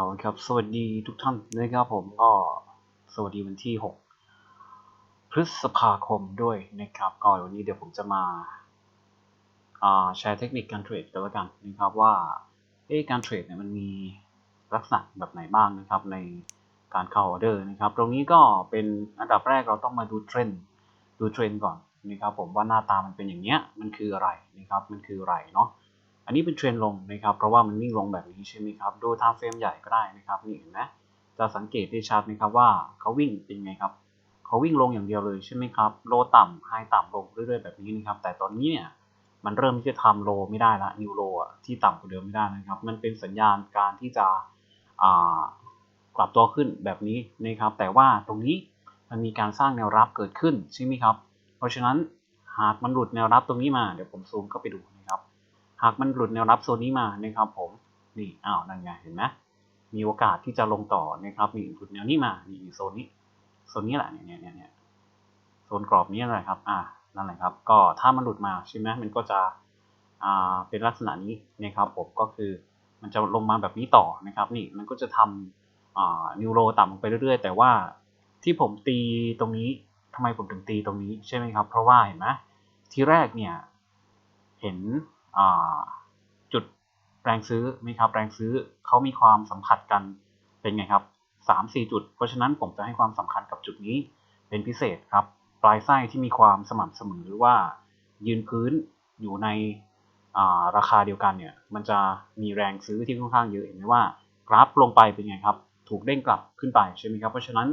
เอาครับ สวัสดีทุกท่านนะครับผมก็สวัสดีวันที่ 6 พฤษภาคมด้วยนะครับก็วันนี้เดี๋ยวผมจะมาาแชร์เทคนิคการเทรดกันล้วกันนะครับว่าการเทรดเนี่ยมันมีลักษณะแบบไหนบ้างนะครับ ในการเข้าออเดอร์นะครับ ตรงนี้ก็เป็นอันดับแรกเราต้องมาดูเทรนด์ดูเทรนด์ก่อนนะครับผมว่าหน้าตามันเป็นอย่างเนี้ยมันคืออะไรนะครับมันคืออะไรเนาะ อันนี้เป็นเทรนลงนะครับ เพราะว่ามันวิ่งลงแบบนี้ใช่ไหมครับ ดูทางเฟรมใหญ่ก็ได้นะครับนี่เห็นไหมจะสังเกตได้ชัดนะครับว่าเขาวิ่งเป็นไงครับเขาวิ่งลงอย่างเดียวเลยใช่ไหมครับ โลต่ำไฮต่ำลงเรื่อยๆแบบนี้นะครับ แต่ตอนนี้เนี่ยมันเริ่มที่จะทำโลไม่ได้ละนิวโลอะที่ต่ำกว่าเดิมไม่ได้นะครับ มันเป็นสัญญาณการที่จะกลับตัวขึ้นแบบนี้นะครับ แต่ว่าตรงนี้มันมีการสร้างแนวรับเกิดขึ้นใช่ไหมครับ เพราะฉะนั้นหากมันหลุดแนวรับตรงนี้มาเดี๋ยวผมซูมเข้าไปดู หากมันหลุดแนวรับโซนนี้มานะครับผมนี่อ้าวนั่นไงเห็นไหมมีโอกาสที่จะลงต่อนะครับมีหลุดแนวนี้มานี่โซนนี้โซนนี้แหละเนี่ยเนี่ยเนี่ยโซนกรอบนี้แหละครับอ่านั่นแหละครับ ก็ถ้ามันหลุดมาใช่ไหมมันก็จะอ่าเป็นลักษณะนี้นะครับผมก็คือมันจะลงมาแบบนี้ต่อนะครับ นี่มันก็จะทำอ่านิวโรต่ำลงไปเรื่อยๆ แต่ว่าที่ผมตีตรงนี้ทำไมผมถึงตีตรงนี้ใช่ไหมครับ เพราะว่าเห็นไหมทีแรกเนี่ยเห็น จุดแรงซื้อไหมครับแรงซื้อเขามีความสัมผัสกันเป็นไงครับสามสี่จุด เพราะฉะนั้นผมจะให้ความสำคัญกับจุดนี้เป็นพิเศษครับ ปลายไส้ที่มีความสม่ำเสมอหรือว่ายืนพื้นอยู่ในราคาเดียวกันเนี่ยมันจะมีแรงซื้อที่ค่อนข้างเยอะเห็นไหมว่ากราฟลงไปเป็นไงครับ ถูกเด้งกลับขึ้นไปใช่ไหมครับ เพราะฉะนั้น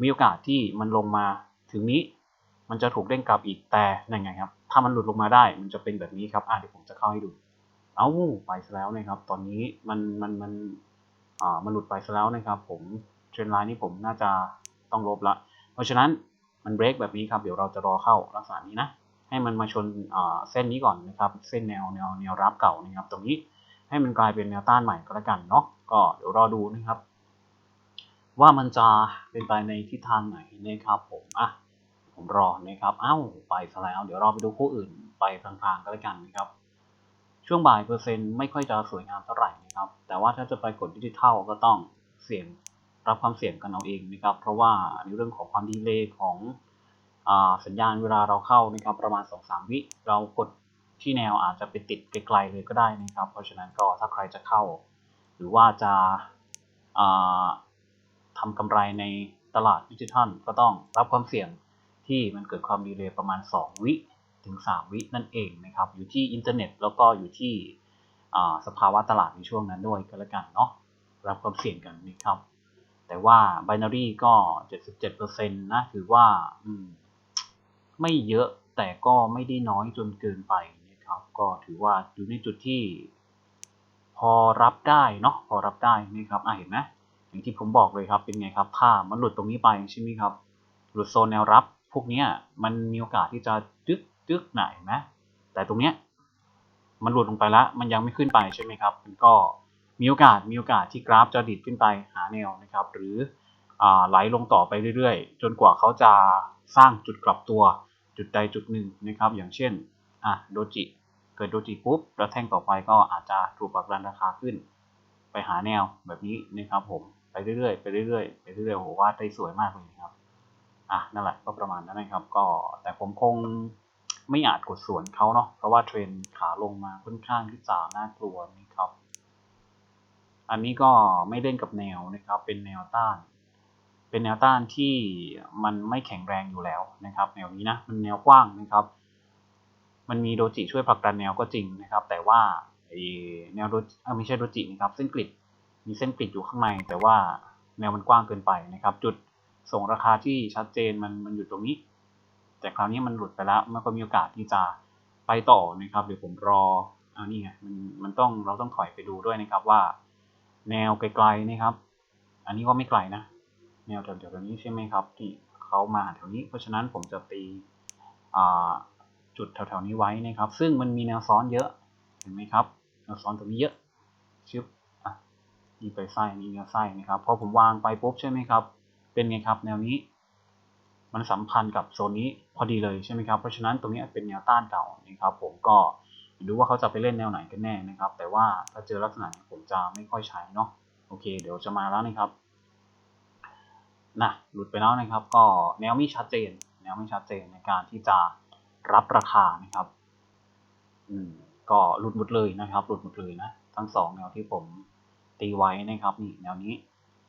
มีโอกาสที่มันลงมาถึงนี้ มันจะถูกเด้งกลับอีกแต่ยังไงครับ ถ้ามันหลุดลงมาได้ มันจะเป็นแบบนี้ครับอะเดี๋ยวผมจะเข้าให้ดู เอาไปซะแล้วนะครับ ตอนนี้มันมันมันอ่ามันหลุดไปซะแล้วนะครับ ผมเทรนไลน์นี้ผมน่าจะต้องลบละ เพราะฉะนั้นมันเบรกแบบนี้ครับเดี๋ยวเราจะรอเข้าลักษณะนี้นะให้มันมาชนอ่าเส้นนี้ก่อนนะครับ เส้นแนวแนวแนวรับเก่านะครับ ตรงนี้ให้มันกลายเป็นแนวต้านใหม่ก็แล้วกันเนาะก็เดี๋ยวรอดูนะครับ ว่ามันจะเป็นไปในทิศทางไหนนะครับผมอะ ผมรอนะครับ เอ้า ไปซะแล้ว เดี๋ยวเราไปดูคู่อื่นไปพลางๆก็แล้วกันนะครับ ช่วงบ่ายเปอร์เซ็นต์ไม่ค่อยจะสวยงามเท่าไหร่นะครับ แต่ว่าถ้าจะไปกดดิจิทัลก็ต้องเสี่ยงรับความเสี่ยงกันเอาเองนะครับ เพราะว่าในเรื่องของความดีเลย์ของอสัญญาณเวลาเราเข้านะครับประมาณ 2-3 วิ เรากดที่แนวอาจจะไปติดไกลๆเลยก็ได้นะครับ เพราะฉะนั้นก็ถ้าใครจะเข้า หรือว่าจะทำกำไรในตลาดดิจิทัลก็ต้องรับความเสี่ยง ที่มันเกิดความดีเลย์ประมาณ 2 วิถึง 3 วินั่นเองนะครับ อยู่ที่อินเทอร์เน็ตแล้วก็อยู่ที่สภาวะตลาดในช่วงนั้นด้วยก็แล้วกันเนาะรับความเสี่ยงกันนะครับ แต่ว่า binary ก็ 77%นะถือว่าไม่เยอะแต่ก็ไม่ได้น้อยจนเกินไปนะครับ ก็ถือว่าอยู่ในจุดที่ พอรับได้เนาะพอรับได้นะครับอะเห็นไหมอย่างที่ผมบอกเลยครับเป็นไงครับ ถ้ามันหลุดตรงนี้ไปใช่ไหมครับ หลุดโซนแนวรับ พวกนี้มันมีโอกาสที่จะดึกจึกไหนนะ แต่ตรงเนี้ยมันหลุดลงไปแล้วมันยังไม่ขึ้นไปใช่ไหมครับ มันก็มีโอกาสมีโอกาสที่กราฟจะดิดขึ้นไปหาแนวนะครับ หรืออไหลลงต่อไปเรื่อยๆ จนกว่าเขาจะสร้างจุดกลับตัวจุดใดจุดหนึ่งนะครับ อย่างเช่นอะโดจิเกิดโดจิปุ๊บแล้วแท่งต่อไปก็อาจจะถูกปรับดันราคาขึ้น ไปหาแนวแบบนี้นะครับผมไปเรื่อยๆไปเรื่อยๆไปเรื่อยๆโหว่าได้สวยมากเลยครับ อะนั่นแหละก็ประมาณนั้นนะครับ ก็แต่ผมคงไม่อาจกดส่วนเขาเนาะเพราะว่าเทรนขาลงมาค่อนข้างที่จะน่ากลัวนะครับ อันนี้ก็ไม่เล่นกับแนวนะครับ เป็นแนวต้าน เป็นแนวต้านที่มันไม่แข็งแรงอยู่แล้วนะครับ แนวนี้นะมันแนวกว้างนะครับ มันมีโดจิช่วยผลักดันแนวก็จริงนะครับ แต่ว่าแนวโดจิไม่ใช่โดจินะครับ เส้นกริดมีเส้นกริดอยู่ข้างในแต่ว่าแนวมันกว้างเกินไปนะครับ จุด ส่งราคาที่ชัดเจนมันมันอยู่ตรงนี้ แต่คราวนี้มันหลุดไปแล้วมันก็มีโอกาสที่จะไปต่อนะครับเดี๋ยวผมรอเอานี่ไงมันมันต้องเราต้องถอยไปดูด้วยนะครับว่า แนวไกลๆนะครับ อันนี้ก็ไม่ไกลนะแนวแถวๆนี้ใช่ไหมครับที่เขามาแถวนี้ เพราะฉะนั้นผมจะตีจุดแถวๆนี้ไว้นะครับ ซึ่งมันมีแนวซ้อนเยอะเห็นไหมครับแนวซ้อนตรงนี้เยอะชึบอะมีไปไส้มีแนวไส้นะครับพอผมวางไปปุ๊บใช่ไหมครับ เป็นไงครับ แนวนี้ มันสัมพันธ์กับโซนนี้พอดีเลยใช่ไหมครับ เพราะฉะนั้นตรงนี้เป็นแนวต้านเก่านะครับ ผมก็ดูว่าเขาจะไปเล่นแนวไหนกันแน่นะครับ แต่ว่าถ้าเจอลักษณะนี้ผมจะไม่ค่อยใช้เนาะโอเค เดี๋ยวจะมาแล้วนะครับนะหลุดไปแล้วนะครับ ก็แนวไม่ชัดเจน แนวไม่ชัดเจนในการที่จะรับราคานะครับ อืมก็หลุดหมดเลยนะครับ หลุดหมดเลยนะ ทั้งสองแนวที่ผมตีไว้นะครับ นี่แนวนี้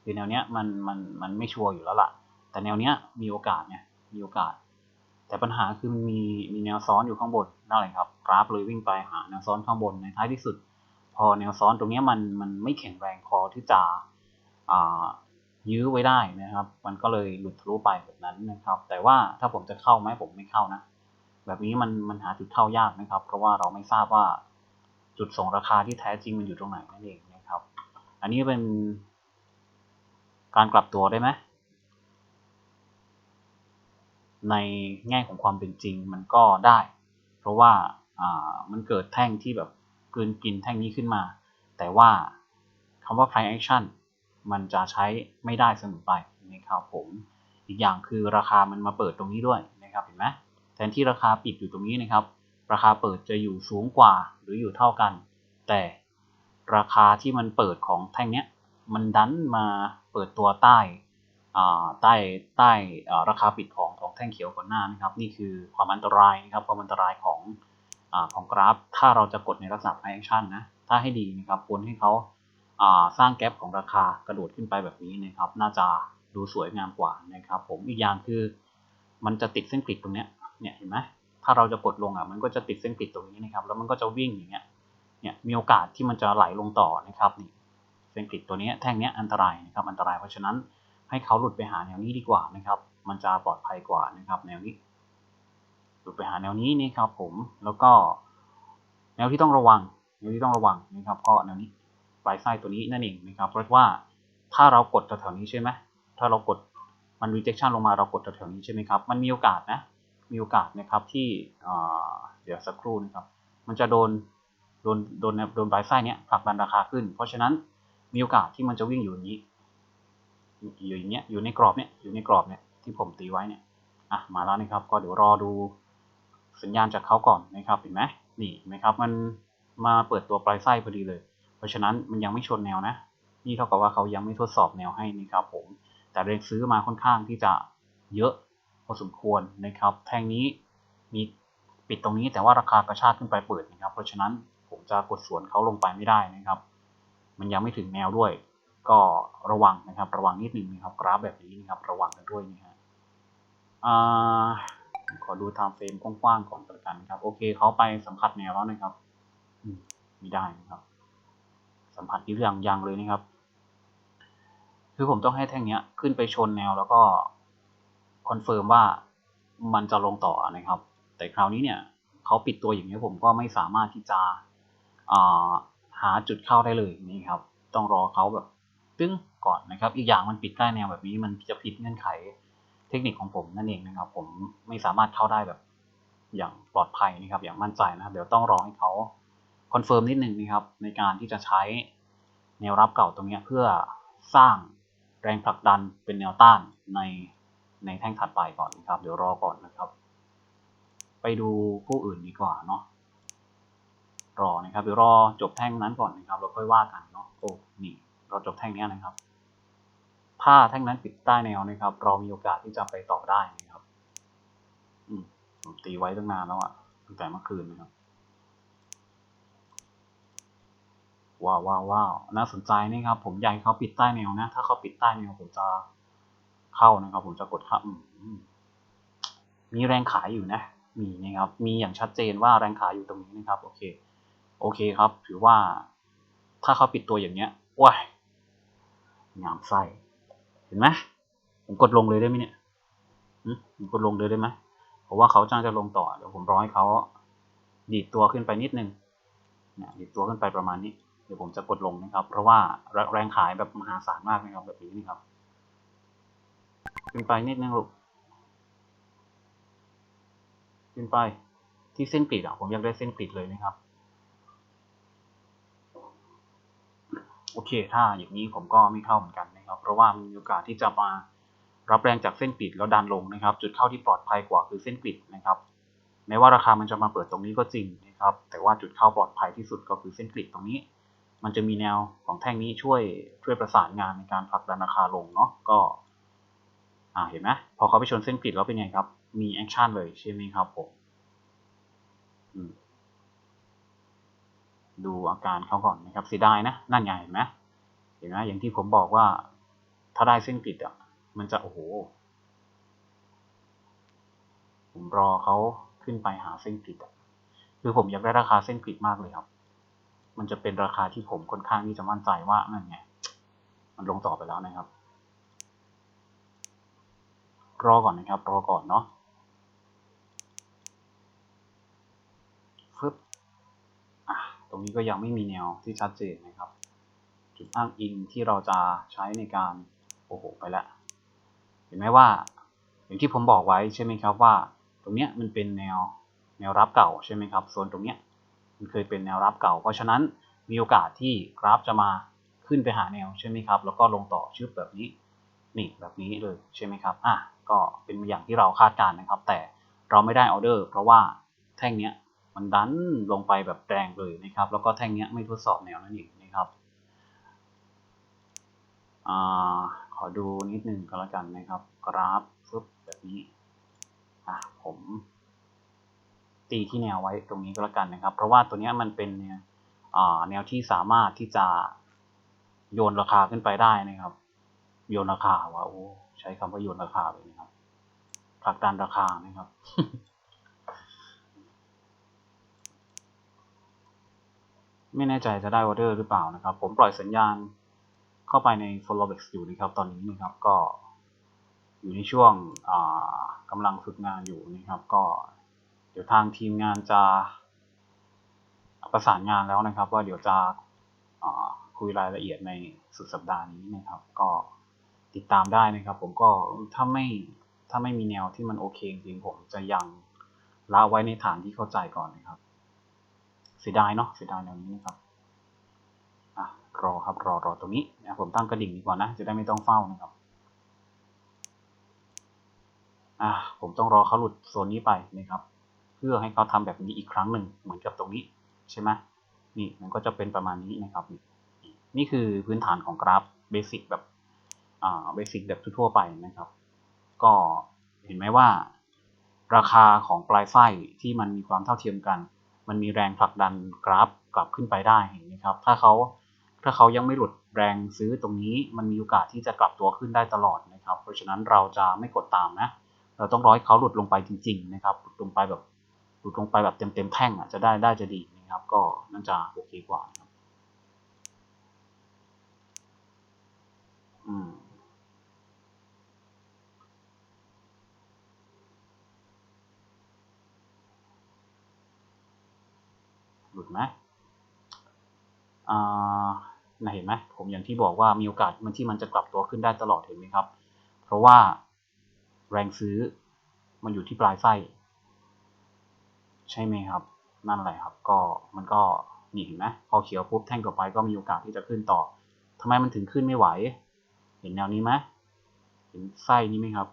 คือแนวเนี้ยมันมันมันไม่ชัวร์อยู่แล้วล่ะ แต่แนวเนี้ยมีโอกาสเนี่ยมีโอกาส แต่ปัญหาคือมันมีมีแนวซ้อนอยู่ข้างบนนั่นแหละครับ กราฟเลยวิ่งไปหาแนวซ้อนข้างบนในท้ายที่สุด พอแนวซ้อนตรงนี้มันมันไม่แข็งแรงพอที่จะอ่ายื้อไว้ได้นะครับ มันก็เลยหลุดทะลุไปแบบนั้นนะครับ แต่ว่าถ้าผมจะเข้าไหมผมไม่เข้านะ แบบนี้มันมันหาจุดเข้ายากนะครับ เพราะว่าเราไม่ทราบว่าจุดส่งราคาที่แท้จริงมันอยู่ตรงไหนนั่นเองนะครับ อันนี้เป็น การกลับตัวได้ไหมในแง่ของความเป็นจริงมันก็ได้ เพราะว่ามันเกิดแท่งที่แบบกลืนกินแท่งนี้ขึ้นมา แต่ว่าคำว่า price action มันจะใช้ไม่ได้เสมอไปนะครับผม อีกอย่างคือราคามันมาเปิดตรงนี้ด้วยนะครับเห็นไหมแทนที่ราคาปิดอยู่ตรงนี้นะครับ ราคาเปิดจะอยู่สูงกว่าหรืออยู่เท่ากัน แต่ราคาที่มันเปิดของแท่งเนี้ย มันดันมาเปิดตัวใต้ใต้ใต้ราคาปิดของของแท่งเขียวก่อนหน้านะครับ นี่คือความอันตรายนะครับความอันตรายของอของกราฟ ถ้าเราจะกดในลักษณะ price action นะถ้าให้ดีนะครับควรให้เขาสร้างแกลบของราคากระโดดขึ้นไปแบบนี้นะครับ น่าจะดูสวยงามกว่านะครับ ผมอีกอย่างคือมันจะติดเส้นกริดตรงเนี้ยเนี่ยเห็นไหมถ้าเราจะกดลงอะมันก็จะติดเส้นกริดตรงนี้นะครับ แล้วมันก็จะวิ่งอย่างเงี้ยเนี่ยมีโอกาสที่มันจะไหลลงต่อนะครับนี่ เส้นกริดตัวนี้แท่งนี้อันตรายนะครับอันตรายเพราะฉะนั้นให้เขาหลุดไปหาแนวนี้ดีกว่านะครับ มันจะปลอดภัยกว่านะครับ แนวนี้ หลุดไปหาแนวนี้นี่ครับผมแล้วก็ แนวที่ต้องระวังแนวที่ต้องระวังนะครับ ก็แนวนี้ปลายไส้ตัวนี้นั่นเองนะครับ เพราะว่าถ้าเรากดแถวๆนี้ใช่ไหมถ้าเรากดมัน rejection ลงมาเรากดแถวๆนี้ใช่ไหมครับ มันมีโอกาสนะ มีโอกาสนะครับที่เดี๋ยวสักครู่นะครับ มันจะโดน โดน โดน โดนปลายไส้เนี้ยผลักดันราคาขึ้น เพราะฉะนั้น มีโอกาสที่มันจะวิ่งอยู่อย่างนี้ อยู่อย่างเงี้ย อยู่ในกรอบเนี้ย อยู่ในกรอบเนี้ยที่ผมตีไว้เนี่ย อะ มาแล้วนะครับ ก็เดี๋ยวรอดูสัญญาณจากเขาก่อนนะครับ เห็นไหมนี่ไหมครับ มันมาเปิดตัวปลายไส้พอดีเลย เพราะฉะนั้นมันยังไม่ชนแนวนะ นี่เท่ากับว่าเขายังไม่ทดสอบแนวให้นะครับผม แต่แรงซื้อมาค่อนข้างที่จะเยอะพอสมควรนะครับ แท่งนี้มีปิดตรงนี้แต่ว่าราคากระชากขึ้นไปเปิดนะครับ เพราะฉะนั้นผมจะกดสวนเขาลงไปไม่ได้นะครับ มันยังไม่ถึงแนวด้วย ก็ระวังนะครับ ระวังนิดหนึ่งนะครับ กราฟแบบนี้นะครับ ระวังกันด้วยนะฮะขอดูไทม์เฟรมกว้างๆก่อนกันครับ โอเคเขาไปสัมผัสแนวแล้วนะครับไม่ได้นะครับ สัมผัสที่ยังยังเลยนะครับ คือผมต้องให้แท่งนี้ขึ้นไปชนแนวแล้วก็คอนเฟิร์มว่ามันจะลงต่อนะครับ แต่คราวนี้เนี่ยเขาปิดตัวอย่างนี้ผมก็ไม่สามารถที่จะ หาจุดเข้าได้เลยนี่ครับ ต้องรอเขาแบบตึ้งก่อนนะครับ อีกอย่างมันปิดใต้แนวแบบนี้มันจะผิดเงื่อนไขเทคนิคของผมนั่นเองนะครับ ผมไม่สามารถเข้าได้แบบ อย่างปลอดภัยนะครับ อย่างมั่นใจนะครับ เดี๋ยวต้องรอให้เขาคอนเฟิร์มนิดนึงนะครับ ในการที่จะใช้แนวรับเก่าตรงนี้เพื่อสร้างแรงผลักดันเป็นแนวต้านในในแท่งถัดไปก่อนนะครับ เดี๋ยวรอก่อนนะครับ ไปดูผู้อื่นดีกว่าเนาะ รอนะครับเดี๋ยวรอจบแท่งนั้นก่อนนะครับเราค่อยว่ากันเนาะโอ้นี่เราจบแท่งนี้นะครับ ถ้าแท่งนั้นปิดใต้แนวนะครับ เรามีโอกาสที่จะไปต่อได้นะครับอืมผมตีไว้ตั้งนานแล้วอะตั้งแต่เมื่อคืนนะครับว้าวว้าวว้าวน่าสนใจนี่ครับ ผมอยากให้เขาปิดใต้แนวนะ ถ้าเขาปิดใต้แนวผมจะเข้านะครับ ผมจะกดเข้ามีแรงขายอยู่นะ มีนะครับ มีอย่างชัดเจนว่าแรงขายอยู่ตรงนี้นะครับ โอเค โอเคครับ ถือว่าถ้าเขาปิดตัวอย่างเนี้ยว้ายงามไส้เห็นไหมผมกดลงเลยได้ไหมเนี่ยผมกดลงเลยได้ไหมเพราะว่าเขาจ้างจะลงต่อเดี๋ยวผมรอให้เขาดีดตัวขึ้นไปนิดนึงเนี่ยดีดตัวขึ้นไปประมาณนี้ เดี๋ยวผมจะกดลงนะครับ เพราะว่าแรงขายแบบมหาศาลมากนะครับแบบนี้นี่ครับ ขึ้นไปนิดนึงลูกขึ้นไปที่เส้นกริดอะผมอยากได้เส้นกริดเลยนะครับ โอเค ถ้าอย่างนี้ผมก็ไม่เข้าเหมือนกันนะครับ เพราะว่ามีโอกาสที่จะมารับแรงจากเส้นกริดแล้วดันลงนะครับ จุดเข้าที่ปลอดภัยกว่าคือเส้นกริดนะครับแม้ว่าราคามันจะมาเปิดตรงนี้ก็จริงนะครับ แต่ว่าจุดเข้าปลอดภัยที่สุดก็คือเส้นกริดตรงนี้ มันจะมีแนวของแท่งนี้ช่วยช่วยประสานงานในการผลักดันราคาลงเนาะก็อ่าเห็นไหมพอเขาไปชนเส้นกริดแล้วเป็นไงครับ มีแอคชั่นเลยใช่ไหมครับผมอืม ดูอาการเขาก่อนนะครับเสียดายนะนั่นไงเห็นไหมเห็นไหมอย่างที่ผมบอกว่า ถ้าได้เส้นกริดอะ มันจะโอ้โห ผมรอเขาขึ้นไปหาเส้นกริดอะคือผมอยากได้ราคาเส้นกริดมากเลยครับ มันจะเป็นราคาที่ผมค่อนข้างที่จะมั่นใจว่านั่นไงมันลงต่อไปแล้วนะครับ รอก่อนนะครับ รอก่อนเนาะฟึบ ตรงนี้ก็ยังไม่มีแนวที่ชัดเจนนะครับ จุดอ้างอิงที่เราจะใช้ในการโอ้โหไปแล้วเห็นไหมว่าอย่างที่ผมบอกไว้ใช่ไหมครับว่า ตรงเนี้ยมันเป็นแนวแนวรับเก่าใช่ไหมครับโซนตรงเนี้ยมันเคยเป็นแนวรับเก่า เพราะฉะนั้นมีโอกาสที่กราฟจะมาขึ้นไปหาแนวใช่ไหมครับ แล้วก็ลงต่อชึบแบบนี้นี่แบบนี้เลยใช่ไหมครับอะก็เป็นอย่างที่เราคาดการณ์นะครับ แต่เราไม่ได้ออเดอร์ เพราะว่าแท่งเนี้ย มันดันลงไปแบบแรงเลยนะครับ แล้วก็แท่งเนี้ยไม่ทดสอบแนวนั่นเองนะครับอขอดูนิดนึงก็แล้วกันนะครับ กราฟฟึบแบบนี้อะผมตีที่แนวไว้ตรงนี้ก็แล้วกันนะครับ เพราะว่าตัวนี้มันเป็นแนวที่สามารถที่จะโยนราคาขึ้นไปได้นะครับ โยนราคาว่าโอ้ใช้คำว่าโยนราคาเลยนะครับผลักดันราคานะครับ ไม่แน่ใจจะได้ออเดอร์หรือเปล่านะครับ ผมปล่อยสัญญาณเข้าไปใน followex อยู่นะครับ ตอนนี้นะครับก็อยู่ในช่วงกำลังฝึกงานอยู่นะครับ ก็เดี๋ยวทางทีมงานจะประสานงานแล้วนะครับ ว่าเดี๋ยวจะคุยรายละเอียดในสุดสัปดาห์นี้นะครับ ก็ติดตามได้นะครับ ผมก็ถ้าไม่ถ้าไม่มีแนวที่มันโอเคจริงผมจะยังละไว้ในฐานที่เข้าใจก่อนนะครับ เสียดายเนาะเสียดายแนวนี้นะครับอะรอครับรอรอตรงนี้นะผมตั้งกระดิ่งดีกว่านะ จะได้ไม่ต้องเฝ้านะครับอะผมต้องรอเขาหลุดโซนนี้ไปนะครับ เพื่อให้เขาทำแบบนี้อีกครั้งหนึ่งเหมือนกับตรงนี้ใช่ไหมนี่มันก็จะเป็นประมาณนี้นะครับ นี่คือพื้นฐานของกราฟเบสิกแบบอ่าเบสิกแบบทั่วไปนะครับ ก็เห็นไหมว่าราคาของปลายไส้ที่มันมีความเท่าเทียมกัน มันมีแรงผลักดันกราฟกลับขึ้นไปได้เห็นไหมครับ ถ้าเขาถ้าเขายังไม่หลุดแรงซื้อตรงนี้ มันมีโอกาสที่จะกลับตัวขึ้นได้ตลอดนะครับ เพราะฉะนั้นเราจะไม่กดตามนะ เราต้องรอให้เขาหลุดลงไปจริง ๆ นะครับ หลุดลงไปแบบหลุดลงไปแบบเต็มๆแท่งอะจะได้ได้จะดีนะครับ ก็น่าจะโอเคกว่าครับอืม หลุด ไหมอ่าเห็นไหมผมอย่างที่บอกว่ามีโอกาสมันที่มันจะกลับตัวขึ้นได้ตลอดเห็นไหมครับ เพราะว่าแรงซื้อมันอยู่ที่ปลายไส้ ใช่ไหมครับ นั่นแหละครับ ก็มันก็นี่เห็นไหมพอเขียวปุ๊บแท่งต่อไปก็มีโอกาสที่จะขึ้นต่อทำไมมันถึงขึ้นไม่ไหว เห็นแนวนี้ไหมเห็นไส้นี้ไหมครับ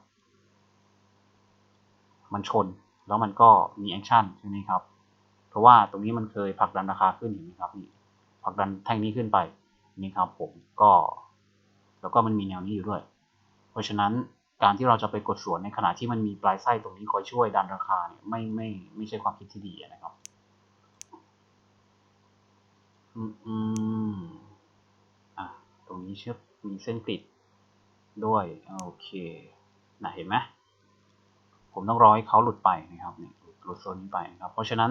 มันชนแล้วมันก็มีแอคชั่นใช่ไหมครับ เพราะว่าตรงนี้มันเคยผลักดันราคาขึ้นเห็นไหมครับนี่ผลักดันแท่งนี้ขึ้นไปนี่ครับผมก็ แล้วก็มันมีแนวนี้อยู่ด้วย เพราะฉะนั้นการที่เราจะไปกดสวนในขณะที่มันมีปลายไส้ตรงนี้คอยช่วยดันราคาเนี่ยไม่ไม่ไม่ใช่ความคิดที่ดีนะครับอืมอืมอะตรงนี้เชื่อมีเส้นกริดด้วยโอเคนะเห็นไหมผมต้องรอให้เขาหลุดไปนะครับเนี่ยหลุดโซนนี้ไปนะครับ เพราะฉะนั้น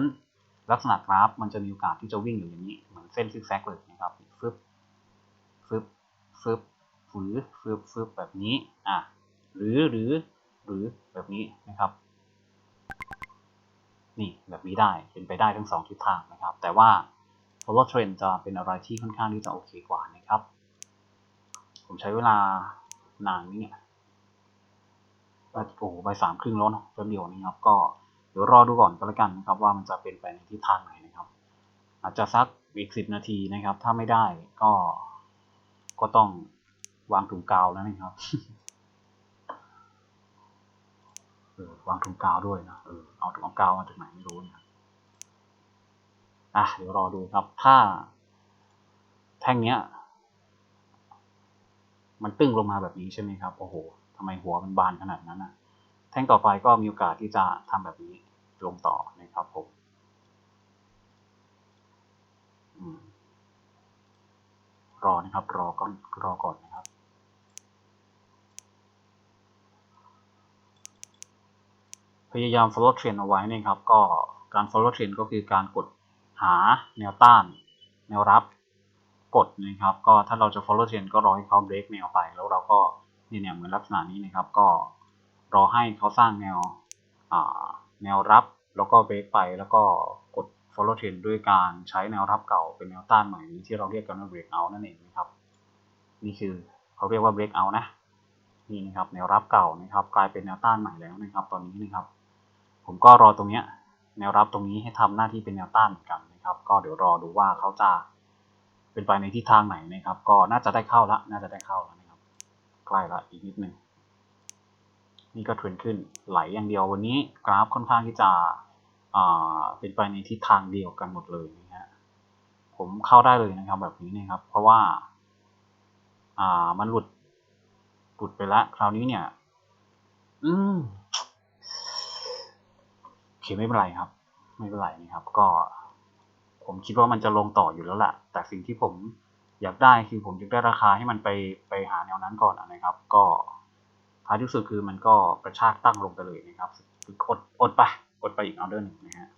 ลักษณะกราฟมันจะมีโอกาสที่จะวิ่งอยู่อย่างนี้เหมือนเส้นซิกแซกเลยนะครับฟึบฟึบฟึบฝือฟึบฟึบแบบนี้อะหรือหรือหรือแบบนี้นะครับ นี่แบบนี้ได้เป็นไปได้ทั้งสองทิศทางนะครับ แต่ว่า follow trend จะเป็นอะไรที่ค่อนข้างที่จะโอเคกว่านะครับ ผมใช้เวลานานนี่เนี่ยโอ้โหไปสามครึ่งแล้วเนาะแป๊บเดียวนะครับก็ เดี๋ยวรอดูก่อนก็แล้วกันนะครับว่ามันจะเป็นไปในทิศทางไหนนะครับ อาจจะสักอีกสิบนาทีนะครับ ถ้าไม่ได้ก็ก็ต้องวางถุงกาวแล้วนะครับเออวางถุงกาวด้วยนะเออเอาถุงกาวมาจากไหนไม่รู้นี่ยอะเดี๋ยวรอดูครับ ถ้า แท่งเนี้ย มันตึ้งลงมาแบบนี้ใช่ไหมครับ โอ้โหทำไมหัวมันบานขนาดนั้นนะ ท่งต่อไปก็มีโอกาสที่จะทำแบบนี้ลงต่อนะครับผมรอนะครับ รอก่อนรอก่อนนะครับ พยายาม follow trend เอาไว้นะครับ ก็การ follow trend ก็คือการกดหาแนวต้าน แนวรับกดนะครับ ก็ถ้าเราจะ follow trend ก็รอให้เขา break แนวไป แล้วเราก็นี่เนี่ยเหมือนลักษณะนี้นะครับ ก็ รอให้เขาสร้างแนวแนวรับแล้วก็ break ไปแล้วก็กด follow trend ด้วยการใช้แนวรับเก่าเป็นแนวต้านใหม่ที่เราเรียกกันว่า break out นั่นเองนะครับ นี่คือเขาเรียกว่า break out นะนี่นะครับแนวรับเก่านะครับ กลายเป็นแนวต้านใหม่แล้วนะครับ ตอนนี้นะครับ ผมก็รอตรงเนี้ยแนวรับตรงนี้ให้ทำหน้าที่เป็นแนวต้านเหมือนกันนะครับ ก็เดี๋ยวรอดูว่าเขาจะเป็นไปในทิศทางไหนนะครับ ก็น่าจะได้เข้าละน่าจะได้เข้าแล้วนะครับ ใกล้ละอีกนิดนึง นี่ก็เทรนขึ้นไหลอย่างเดียววันนี้กราฟค่อนข้างที่จะเป็นไปในทิศทางเดียวกันหมดเลยนะฮะผมเข้าได้เลยนะครับแบบนี้นะครับ เพราะว่าอ่ามันหลุดหลุดไปแล้วคราวนี้เนี่ย อืมโอเคไม่เป็นไรครับ ไม่เป็นไรนะครับ ก็ ผมคิดว่ามันจะลงต่ออยู่แล้วแหละแต่สิ่งที่ผมอยากได้คือผมอยากได้ราคาให้มันไปไปหาแนวนั้นก่อนนะครับ ก็ ท้ายที่สุดคือมันก็กระชากตั้งลงไปเลยนะครับคืออดอดไปอดไปอีกออเดอร์หนึ่งนะฮะ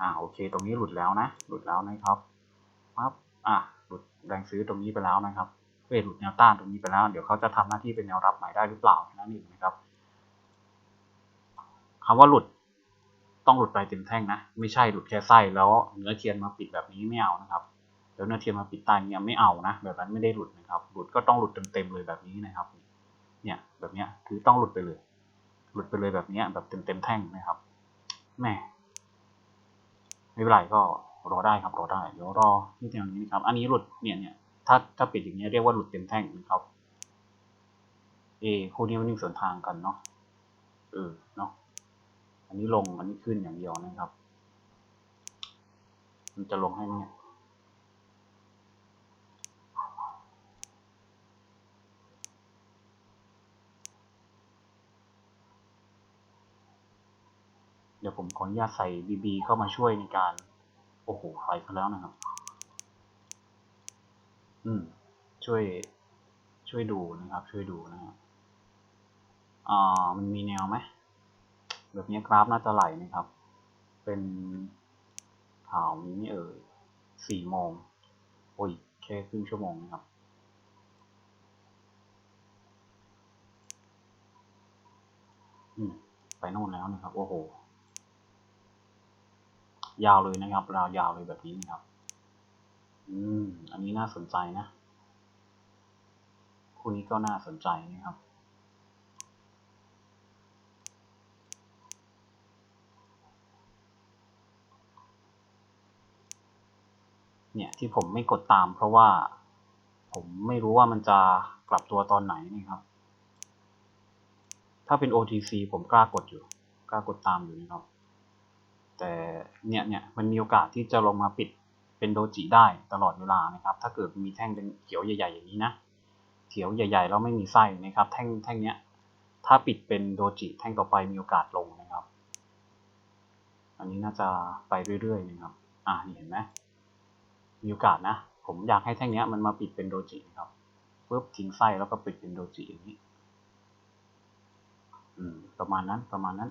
อ่าโอเค ตรงนี้หลุดแล้วนะ หลุดแล้วนะครับปั๊บอะหลุดแรงซื้อตรงนี้ไปแล้วนะครับเพื่อหลุดแนวต้านตรงนี้ไปแล้ว เดี๋ยวเขาจะทำหน้าที่เป็นแนวรับใหม่ได้หรือเปล่านั่นเองนะครับคำว่าหลุดต้องหลุดไปเต็มแท่งนะ ไม่ใช่หลุดแค่ไส้แล้วเนื้อเทียนมาปิดแบบนี้ไม่เอานะครับ แล้วเนื้อเทียนมาปิดใต้เนี้ยไม่เอานะ แบบนั้นไม่ได้หลุดนะครับ หลุดก็ต้องหลุดเต็มๆเลยแบบนี้นะครับ เนี่ยแบบเนี้ยคือต้องหลุดไปเลย หลุดไปเลยแบบเนี้ยแบบเต็มๆแท่งนะครับแม่ไม่เป็นไรก็รอได้ครับรอได้เดี๋ยวรอที่แนวนี้นะครับ อันนี้หลุดเนี่ยเนี่ยถ้าถ้าปิดอย่างเงี้ยเรียกว่าหลุดเต็มแท่งนะครับเอคู่นี้มันนิ่งสวนทางกันเนาะเออเนาะอันนี้ลงอันนี้ขึ้นอย่างเดียวนะครับ มันจะลงให้ไหมเนี่ย ดี๋ยวผมขออนุญาตใส่ BB เข้ามาช่วยในการ โอ้โหไปซะแล้วนะครับ อืม ช่วย ช่วยดูนะครับ ช่วยดูนะครับอ่า มันมีแนวไหม แบบนี้กราฟน่าจะไหลนะครับ เป็นข่าวมีไม่เอ่ยสี่โมง โอ้ย แค่ครึ่งชั่วโมงนะครับอืมไปโน่นแล้วนะครับ โอ้โห ยาวเลยนะครับราวยาวเลยแบบนี้นะครับ อืม อันนี้น่าสนใจนะคู่นี้ก็น่าสนใจนะครับเนี่ยที่ผมไม่กดตามเพราะว่าผมไม่รู้ว่ามันจะกลับตัวตอนไหนนะครับ ถ้าเป็น OTC ผมกล้ากดอยู่ กล้ากดตามอยู่นะครับ แต่เนี่ยเนี่ยมันมีโอกาสที่จะลงมาปิดเป็นโดจิได้ตลอดเวลานะครับ ถ้าเกิดมีแท่งเป็นเขียวใหญ่ ๆ อย่างนี้นะเขียวใหญ่ ๆ แล้วไม่มีไส้นะครับ แท่งแท่งเนี้ยถ้าปิดเป็นโดจิแท่งต่อไปมีโอกาสลงนะครับ อันนี้น่าจะไปเรื่อยๆนะครับ อ่านี่เห็นไหมมีโอกาสนะ ผมอยากให้แท่งเนี้ยมันมาปิดเป็นโดจิครับปุ๊บทิ้งไส้แล้วก็ปิดเป็นโดจิอย่างนี้ อืม ประมาณนั้นประมาณนั้น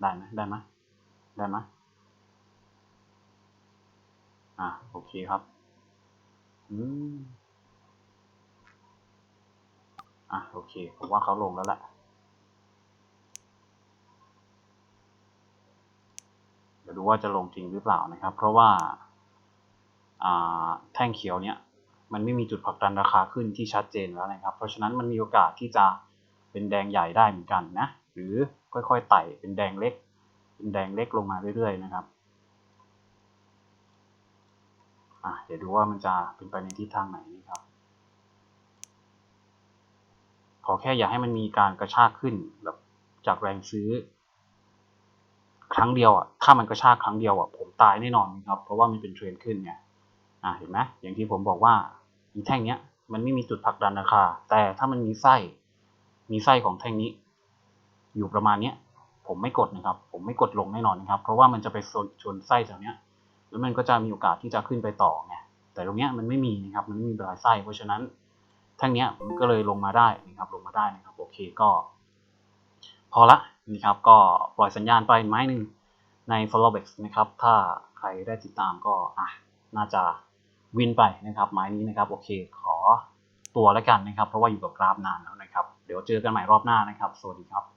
ได้ไหมได้ไหม ได้ไหมอ่าโอเคครับ อืม อะโอเค ผมว่าเขาลงแล้วแหละ เดี๋ยวดูว่าจะลงจริงหรือเปล่านะครับ เพราะว่า อ่า แท่งเขียวเนี้ย มันไม่มีจุดผลักดันราคาขึ้นที่ชัดเจนแล้วนะครับ เพราะฉะนั้นมันมีโอกาสที่จะเป็นแดงใหญ่ได้เหมือนกันนะ หรือค่อยๆไต่เป็นแดงเล็ก แดงเล็กลงมาเรื่อยๆนะครับอะเดี๋ยวดูว่ามันจะเป็นไปในทิศทางไหนนะครับ ขอแค่อย่าให้มันมีการกระชากขึ้นแบบจากแรงซื้อ ครั้งเดียวอะ ถ้ามันกระชากครั้งเดียวอะผมตายแน่นอนนะครับ เพราะว่ามันเป็นเทรนขึ้นไงอ่าเห็นไหมอย่างที่ผมบอกว่าอีแท่งเนี้ยมันไม่มีจุดผลักดันราคา แต่ถ้ามันมีไส้ มีไส้ของแท่งนี้ อยู่ประมาณเนี้ย ผมไม่กดนะครับ ผมไม่กดลงแน่นอนนะครับ เพราะว่ามันจะไปชนไส้แถวเนี้ย แล้วมันก็จะมีโอกาสที่จะขึ้นไปต่อไงแต่ตรงเนี้ยมันไม่มีนะครับ มันไม่มีรอยไส้ เพราะฉะนั้นแท่งเนี้ยมันก็เลยลงมาได้นะครับ ลงมาได้นะครับ โอเคก็ พอละนะครับ ก็ปล่อยสัญญาณไปไม้หนึ่งใน followback นะครับ ถ้าใครได้ติดตามก็อะน่าจะวินไปนะครับ ไม้นี้นะครับ โอเค ขอตัวแล้วกันนะครับ เพราะว่าอยู่กับกราฟนานแล้วนะครับ เดี๋ยวเจอกันใหม่รอบหน้านะครับ สวัสดีครับ